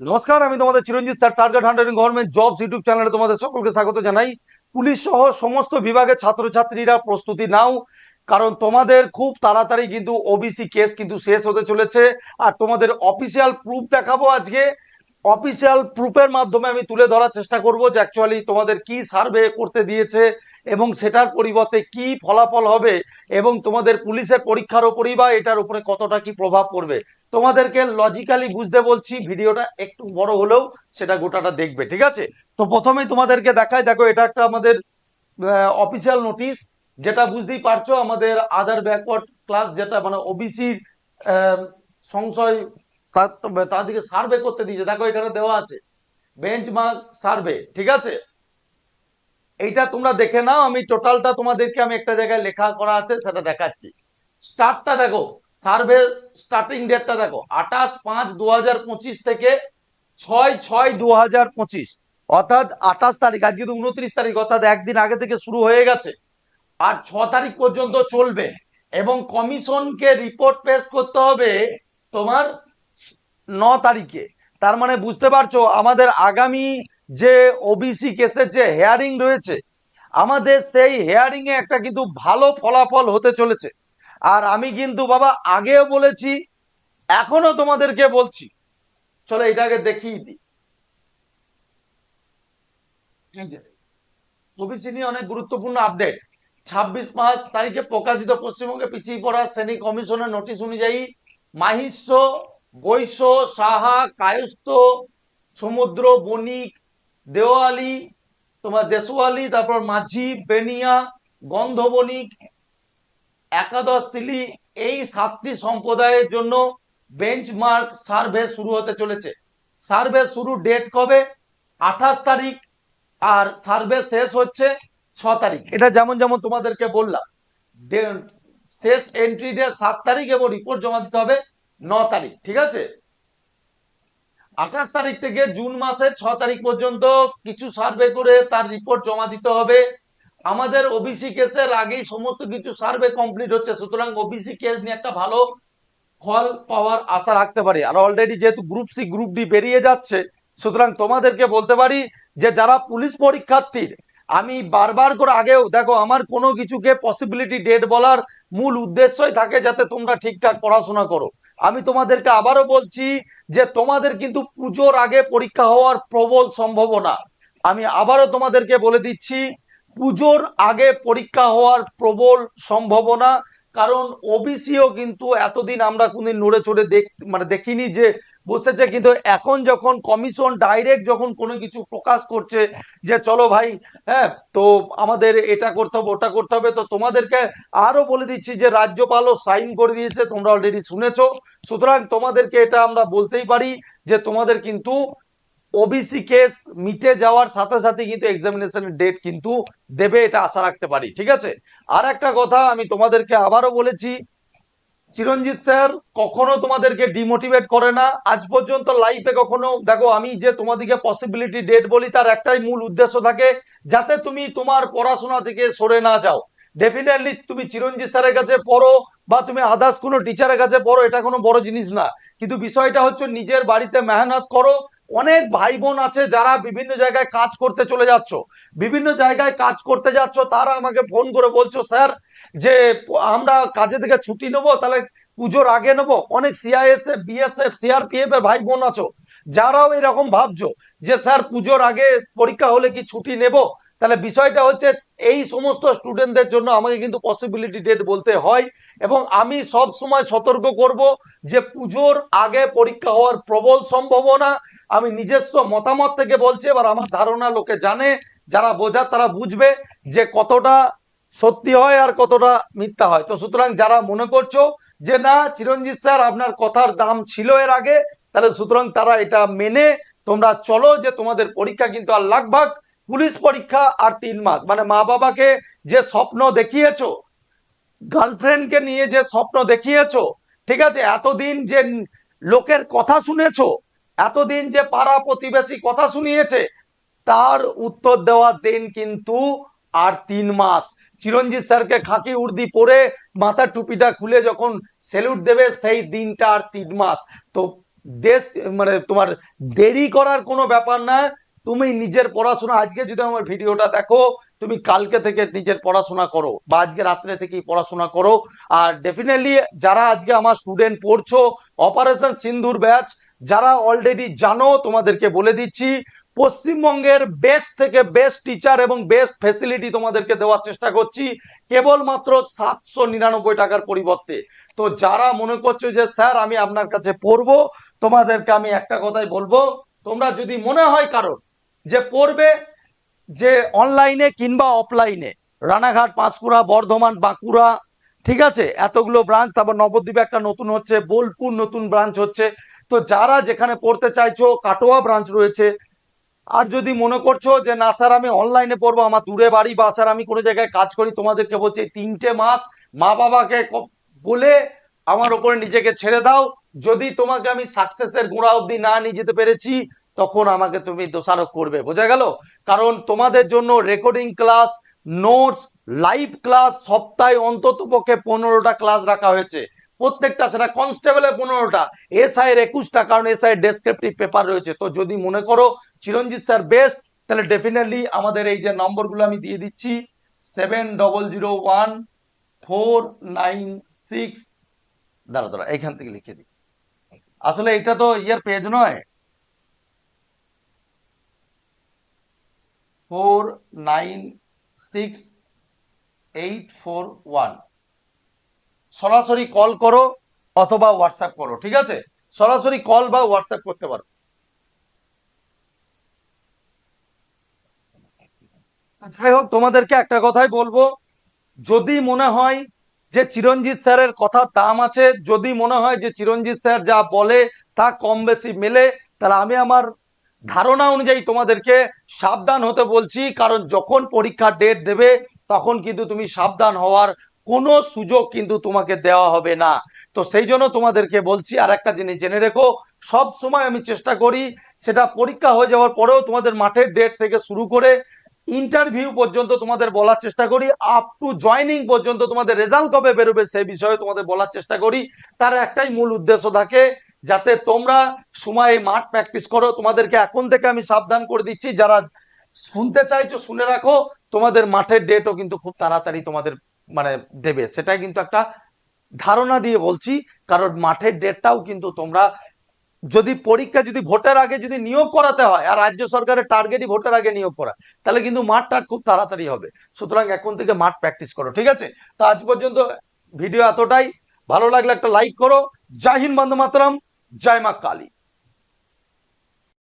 নমস্কার, আমি তোমাদের Chiranjit sir target hundred government jobs YouTube চ্যানেলে তোমাদের সকলকে স্বাগত জানাই। পুলিশ সহ সমস্ত বিভাগের ছাত্রছাত্রীরা প্রস্তুতি নাও, কারণ তোমাদের খুব তাড়াতাড়ি কিন্তু ওবিসি কেস কিন্তু শেষ হতে চলেছে। আর তোমাদের অফিসিয়াল প্রুফ দেখাবো আজকে। অফিসিয়াল প্রুফের মাধ্যমে আমি তুলে ধরার চেষ্টা করব যে অ্যাকচুয়ালি তোমাদের কি সার্ভে করতে দিয়েছে এবং সেটার পরিবর্তে কি ফলাফল হবে এবং তোমাদের পুলিশের পরীক্ষার ওপরই বা এটার উপরে কতটা কি প্রভাব পড়বে। তোমাদেরকে লজিক্যালি বুঝতে বলছি, ভিডিওটা একটু বড় হলেও সেটা গোটাটা দেখবে, ঠিক আছে? তো প্রথমেই তোমাদেরকে দেখাই, দেখো এটা একটা আমাদের অফিসিয়াল নোটিশ যেটা বুঝতেই পারছ আমাদের আদার ব্যাকওয়ার্ড ক্লাস যেটা মানে ওবিসির সংশয় দিকে সার্ভে করতে দিয়েছে। দেখো এখানে দেওয়া আছে বেঞ্চমার্ক সার্ভে ঠিক আছে? এইটা তোমরা দেখে নাও, আমি টোটালটা তোমাদেরকে আমি একটা জায়গায় লেখা করা আছে, সেটা দেখাচ্ছি। স্টার্টটা দেখো সার্ভে স্টার্টিং ডেটটা দেখো, আঠাশ পাঁচ দু থেকে ছয় ছয় দু অর্থাৎ আঠাশ তারিখ, আজকে তো উনত্রিশ তারিখ, অর্থাৎ একদিন আগে থেকে শুরু হয়ে গেছে। আর ছ তারিখ পর্যন্ত চলবে। এবং কমিশনকে রিপোর্ট পেশ করতে হবে তোমার ন তারিখে। তার মানে বুঝতে পারছ, আমাদের আগামী যে ওবিসি কেসের যে হেয়ারিং রয়েছে, আমাদের সেই হেয়ারিং এ একটা কিন্তু ভালো ফলাফল হতে চলেছে। আর আমি কিন্তু বাবা আগেও বলেছি, এখনও তোমাদেরকে বলছি। চলো এটাকে দেখিয়ে দিই। ওবিসি নিয়ে অনেক গুরুত্বপূর্ণ আপডেট ছাব্বিশ পাঁচ তারিখে প্রকাশিত পশ্চিমবঙ্গে পিছিয়ে পড়া শ্রেণি কমিশনের নোটিশ অনুযায়ী মাহিষ্য বৈশ্য, সাহা, কায়স্থ, সমুদ্র, বণিক, দেওয়ালি, তোমার দেশওয়ালি, তারপর মাঝি, বেনিয়া, গন্ধবণিক একাদশ তিলি এই সাতটি সম্প্রদায়ের জন্য বেঞ্চমার্ক সার্ভে শুরু হতে চলেছে। সার্ভে শুরু ডেট কবে? আঠাশ তারিখ আর সার্ভে শেষ হচ্ছে ছ তারিখ। এটা যেমন যেমন তোমাদেরকে বললাম শেষ এন্ট্রি ডে সাত তারিখ এবং রিপোর্ট জমা দিতে হবে ন তারিখ, ঠিক আছে? আঠাশ তারিখ থেকে জুন মাসের ছ তারিখ পর্যন্ত কিছু সার্ভে করে তার রিপোর্ট জমা দিতে হবে। আমাদের ওবিসি কেসের আগেই সমস্ত কিছু সার্ভে কমপ্লিট হচ্ছে। সুতরাং ওবিসি কেস নিয়ে একটা ভালো ফল পাওয়ার আশা রাখতে পারি। আর অলরেডি যেহেতু গ্রুপ সি গ্রুপ ডি বেরিয়ে যাচ্ছে, সুতরাং তোমাদেরকে বলতে পারি যে যারা পুলিশ পরীক্ষার্থীর, আমি বারবার করে আগেও, দেখো আমার কোনো কিছুকে পসিবিলিটি ডেট বলার মূল উদ্দেশ্যই থাকে যাতে তোমরা ঠিকঠাক পড়াশোনা করো। আমি তোমাদেরকে আবারও বলছি যে তোমাদের কিন্তু পুজোর আগে পরীক্ষা হওয়ার প্রবল সম্ভাবনা। আমি আবারও তোমাদেরকে বলে দিচ্ছি পুজোর আগে পরীক্ষা হওয়ার প্রবল সম্ভাবনা, কারণ ওবিসিও কিন্তু এতদিন আমরা কোনদিন নড়ে চড়ে দেখ মানে দেখিনি যে বসেছে, কিন্তু এখন যখন কমিশন ডাইরেক্ট যখন কোনো কিছু প্রকাশ করছে যে চলো ভাই হ্যাঁ তো আমাদের এটা করতে হবে, ওটা করতে হবে, তো তোমাদেরকে আরও বলে দিচ্ছি যে রাজ্যপালও সাইন করে দিয়েছে, তোমরা অলরেডি শুনেছো। সুতরাং তোমাদেরকে এটা আমরা বলতেই পারি যে তোমাদের কিন্তু ওবিসি কেস মিটে যাওয়ার সাথে সাথে কিন্তু এক্সামিনেশনের ডেট কিন্তু দেবে, এটা আশা রাখতে পারি, ঠিক আছে? আর একটা কথা আমি তোমাদেরকে আবারও বলেছি, চিরঞ্জিত স্যার কখনো তোমাদেরকে ডিমোটিভেট করে না। আজ পর্যন্ত লাইফে কখনো, দেখো, আমি যে তোমাদেরকে পসিবিলিটি ডেট বলি, তার একটাই মূল উদ্দেশ্য থাকে, যাতে তুমি তোমার পড়াশোনা থেকে সরে না যাও। ডেফিনেটলি তুমি চিরঞ্জিত স্যারের কাছে পড়ো, বা তুমি আদার্স কোনো টিচারের কাছে পড়ো, এটা কোনো বড় জিনিস না। কিন্তু বিষয়টা হচ্ছে নিজের বাড়িতে মেহনত করো অনেক ভাই বোন আছে যারা বিভিন্ন জায়গায় কাজ করতে চলে যাচ্ছ। বিভিন্ন জায়গায় কাজ করতে যাচ্ছ, তারা আমাকে ফোন করে বলছো, স্যার, যে আমরা কাজে থেকে ছুটি নেব, তাহলে পুজোর আগে নেব। অনেক সিআইএসএফ বিএসএফ সিআরপিএফ এর ভাই বোন আছো, যারাও এরকম ভাবছ যে, স্যার, পুজোর আগে পরীক্ষা হলে কি ছুটি নেব? তাহলে বিষয়টা হচ্ছে, এই সমস্ত স্টুডেন্টদের জন্য আমাকে কিন্তু পসিবিলিটি ডেট বলতে হয় এবং আমি সব সময় সতর্ক করব যে, পুজোর আগে পরীক্ষা হওয়ার প্রবল সম্ভাবনা আমি নিজস্ব মতামত থেকে বলছি, এবার আমার ধারণা লোকে জানে, যারা বোঝার তারা বুঝবে যে কতটা সত্যি হয় আর কতটা মিথ্যা হয়। তো সুতরাং যারা মনে করছ যে না, চিরঞ্জিত স্যার, আপনার কথার দাম ছিল এর আগে, তাহলে সুতরাং তারা এটা মেনে, তোমরা চলো যে তোমাদের পরীক্ষা কিন্তু আর লাগভাগ, পুলিশ পরীক্ষা আর তিন মাস। মানে মা বাবাকে যে স্বপ্ন দেখিয়েছো, গার্লফ্রেন্ডকে নিয়ে যে স্বপ্ন দেখিয়েছো, ঠিক আছে, এতদিন যে লোকের কথা শুনেছো এতদিন যে পাড়া প্রতিবেশী কথা শুনিয়েছে, তার উত্তর দেওয়ার দিন কিন্তু আর তিন মাস। চিরঞ্জিত স্যারকে খাকি উর্দি পরে মাথার টুপিটা খুলে যখন সেলুট দেবে, সেই দিনটা আর তিন মাস। তো দেশ মানে তোমার দেরি করার কোনো ব্যাপার না। তুমি নিজের পড়াশোনা, আজকে যদি আমার ভিডিওটা দেখো, তুমি কালকে থেকে নিজের পড়াশোনা করো বা আজকে রাত্রে থেকেই পড়াশোনা করো। আর ডেফিনেটলি যারা আজকে আমার স্টুডেন্ট পড়ছো অপারেশন সিন্ধুর ব্যাচ যারা অলরেডি জানো, তোমাদেরকে বলে দিচ্ছি, পশ্চিমবঙ্গের বেস্ট থেকে বেস্ট টিচার এবং বেস্ট ফেসিলিটি তোমাদেরকে দেওয়ার চেষ্টা করছি, কেবলমাত্র সাতশো নিরানব্বই টাকার পরিবর্তে। তো যারা মনে করছ যে, স্যার, আমি আপনার কাছে পড়ব, তোমাদেরকে আমি একটা কথাই বলব, তোমরা যদি মনে হয় কারণ যে পড়বে যে অনলাইনে কিংবা অফলাইনে রানাঘাট, পাঁশকুড়া, বর্ধমান, বাঁকুড়া, ঠিক আছে? এতগুলো ব্রাঞ্চ তারপর নবদ্বীপে একটা নতুন হচ্ছে, বোলপুর নতুন ব্রাঞ্চ হচ্ছে তো যারা যেখানে পড়তে চাইছো, কাটোয়া ব্রাঞ্চ রয়েছে। আর যদি মনে করছ যে, না স্যার, আমি অনলাইনে পড়ব, আমার দূরে বাড়ি বা স্যার, আমি কোনো জায়গায় কাজ করি, তোমাদেরকে বলছি, তিনটে মাস মা বাবাকে বলে আমার ওপরে নিজেকে ছেড়ে দাও। যদি তোমাকে আমি সাকসেসের গোড়া অবধি না নিয়ে যেতে পেরেছি, তখন আমাকে তুমি দোষারোপ করবে। বোঝা গেল? কারণ তোমাদের জন্য recording class notes live class সপ্তাহে অন্তত পক্ষে পনেরোটা ক্লাস রাখা হয়েছে। প্রত্যেকটা সেটা কনস্টেবলের পনেরোটা এসআই এর একুশটা, কারণ এস এসআই ডেসক্রিপটিভ পেপার রয়েছে। তো যদি মনে করো চিরঞ্জিত স্যার বেস্ট তাহলে ডেফিনেটলি আমাদের এই যে নম্বরগুলো আমি দিয়ে দিচ্ছি seven double zero one four nine six দাঁড়া দাঁড়া এইখান থেকে লিখে দিই। আসলে এটা তো ইয়ার পেজ নয়। Four nine six eight four one সরাসরি কল করো অথবা হোয়াটসঅ্যাপ করো, ঠিক আছে? সরাসরি কল বা হোয়াটসঅ্যাপ করতে পারো। যাই হোক, তোমাদেরকে একটা কথাই বলব। যদি মনে হয় যে চিরঞ্জিত স্যারের কথা দাম আছে, যদি মনে হয় যে চিরঞ্জিত স্যার যা বলে তা কম বেশি মেলে, তাহলে আমি আমার ধারণা অনুযায়ী তোমাদেরকে সাবধান হতে বলছি, কারণ যখন পরীক্ষার ডেট দেবে, তখন কিন্তু তুমি সাবধান হওয়ার কোনো সুযোগ কিন্তু তোমাকে দেওয়া হবে না। তো সেই জন্য তোমাদেরকে বলছি আর একটা জিনিস জেনে রেখো, সব সময় আমি চেষ্টা করি, সেটা পরীক্ষা হয়ে যাওয়ার পরেও তোমাদের মাঠের ডেট থেকে শুরু করে ইন্টারভিউ পর্যন্ত তোমাদের বলার চেষ্টা করি আপ টু জয়নিং পর্যন্ত তোমাদের রেজাল্ট কবে বেরোবে সেই বিষয়ে তোমাদের বলার চেষ্টা করি। তার একটাই মূল উদ্দেশ্য থাকে, যাতে তোমরা সময় মাঠ প্র্যাকটিস করো। তোমাদেরকে এখন থেকে আমি সাবধান করে দিচ্ছি, যারা শুনতে চাইছো শুনে রাখো, তোমাদের মাঠের ডেটও কিন্তু খুব তাড়াতাড়ি তোমাদের মানে দেবে। সেটাই কিন্তু একটা ধারণা দিয়ে বলছি, কারণ মাঠের ডেটটাও কিন্তু তোমরা যদি পরীক্ষা যদি ভোটের আগে যদি নিয়োগ করাতে হয়, আর রাজ্য সরকারের টার্গেটই ভোটের আগে নিয়োগ করা, তাহলে কিন্তু মাঠটা খুব তাড়াতাড়ি হবে। সুতরাং এখন থেকে মাঠ প্র্যাকটিস করো, ঠিক আছে? তো আজ পর্যন্ত ভিডিও এতটাই। ভালো লাগলে একটা লাইক করো। জয় হিন্দ বন্দে মাতরম। জয় মা কালী।